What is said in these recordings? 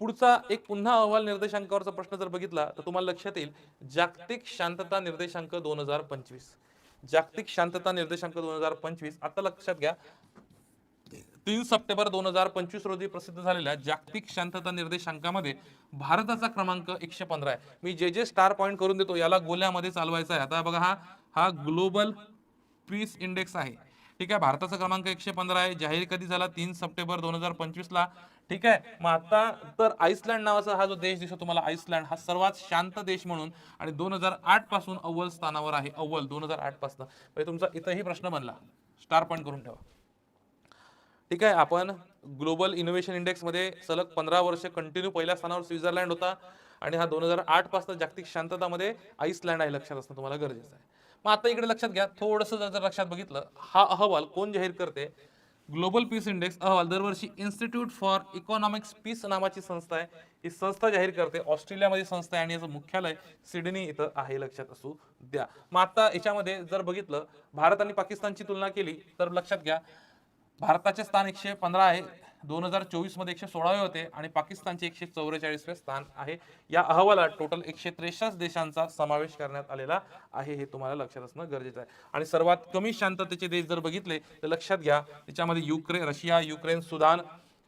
पुढचा एक पुन्हा अहवाल निर्देशांकावरचा प्रश्न जर बघितला तर तुम्हाला लक्षात येईल जागतिक शांतता निर्देशांक दोन हजार पंचवीस. जागतिक शांतता निर्देशांक दोन हजार पंचवीस आता लक्षात घ्या तीन सप्टेंबर दोन हजार पंचवीस रोजी प्रसिद्ध झालेल्या जागतिक शांतता निर्देशांकामध्ये भारताचा क्रमांक एकशे पंधरा आहे. मी जे जे स्टार पॉईंट करून देतो याला गोल्यामध्ये चालवायचा आहे. आता बघा हा हा ग्लोबल पीस इंडेक्स आहे. ठीक आहे? भारताचा क्रमांक एकशे पंधरा आहे. जाहीर कधी झाला? तीन सप्टेंबर दोन हजार पंचवीस ला ठीक आहे? मग आता तर आईसलँड नावाचा हा जो देश दिसतो तुम्हाला आईसलँड हा सर्वात शांत देश म्हणून आणि दोन हजार आठपासून अव्वल स्थानावर आहे. अव्वल दोन हजार आठपासून. म्हणजे तुमचा इथंही प्रश्न बनला. स्टार पॉईंट करून ठेवा. ठीक आहे? आपण ग्लोबल इनोव्हेशन इंडेक्समध्ये सलग पंधरा वर्ष कंटिन्यू पहिल्या स्थानावर स्वित्झर्लंड होता आणि हा दोन हजार आठपासून जागतिक शांततामध्ये आईसलँड आहे लक्षात असणं तुम्हाला गरजेचं आहे. मग आता इकडे लक्षात घ्या थोडंसं जर लक्षात बघितलं हा अहवाल कोण जाहीर करते? ग्लोबल पीस इंडेक्स अहवाल दरवर्षी इन्स्टिट्यूट फॉर इकॉनॉमिक्स पीस नावाची संस्था आहे. ही संस्था जाहीर करते ऑस्ट्रेलियामध्ये संस्था आहे आणि याचं मुख्यालय सिडनी इथं आहे लक्षात असू द्या. मग आता याच्यामध्ये जर बघितलं भारत आणि पाकिस्तानची तुलना केली तर लक्षात घ्या भारताचे स्थान एकशे पंधरा आहे. दोन हजार चोवीसमध्ये एकशे सोळावे होते आणि पाकिस्तानचे एकशे चौवेचाळीसवे स्थान आहे. या अहवालात टोटल एकशे त्रेसष्ट देशांचा समावेश करण्यात आलेला आहे हे तुम्हाला लक्षात असणं गरजेचं आहे. आणि सर्वात कमी शांततेचे देश जर बघितले तर लक्षात घ्या त्याच्यामध्ये Ukraine Russia Ukraine Sudan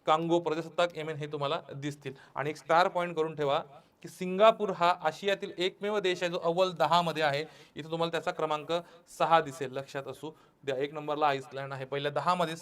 Congo प्रजासत्ताक येमेन हे तुम्हाला दिसतील. आणि एक स्टार पॉईंट करून ठेवा की सिंगापूर हा आशियातील एकमेव देश आहे जो अव्वल दहा मध्ये आहे. इथे तुम्हाला त्याचा क्रमांक सहा दिसेल लक्षात असू द्या. एक नंबरला आइसलँड आहे. पहिल्या दहा मध्ये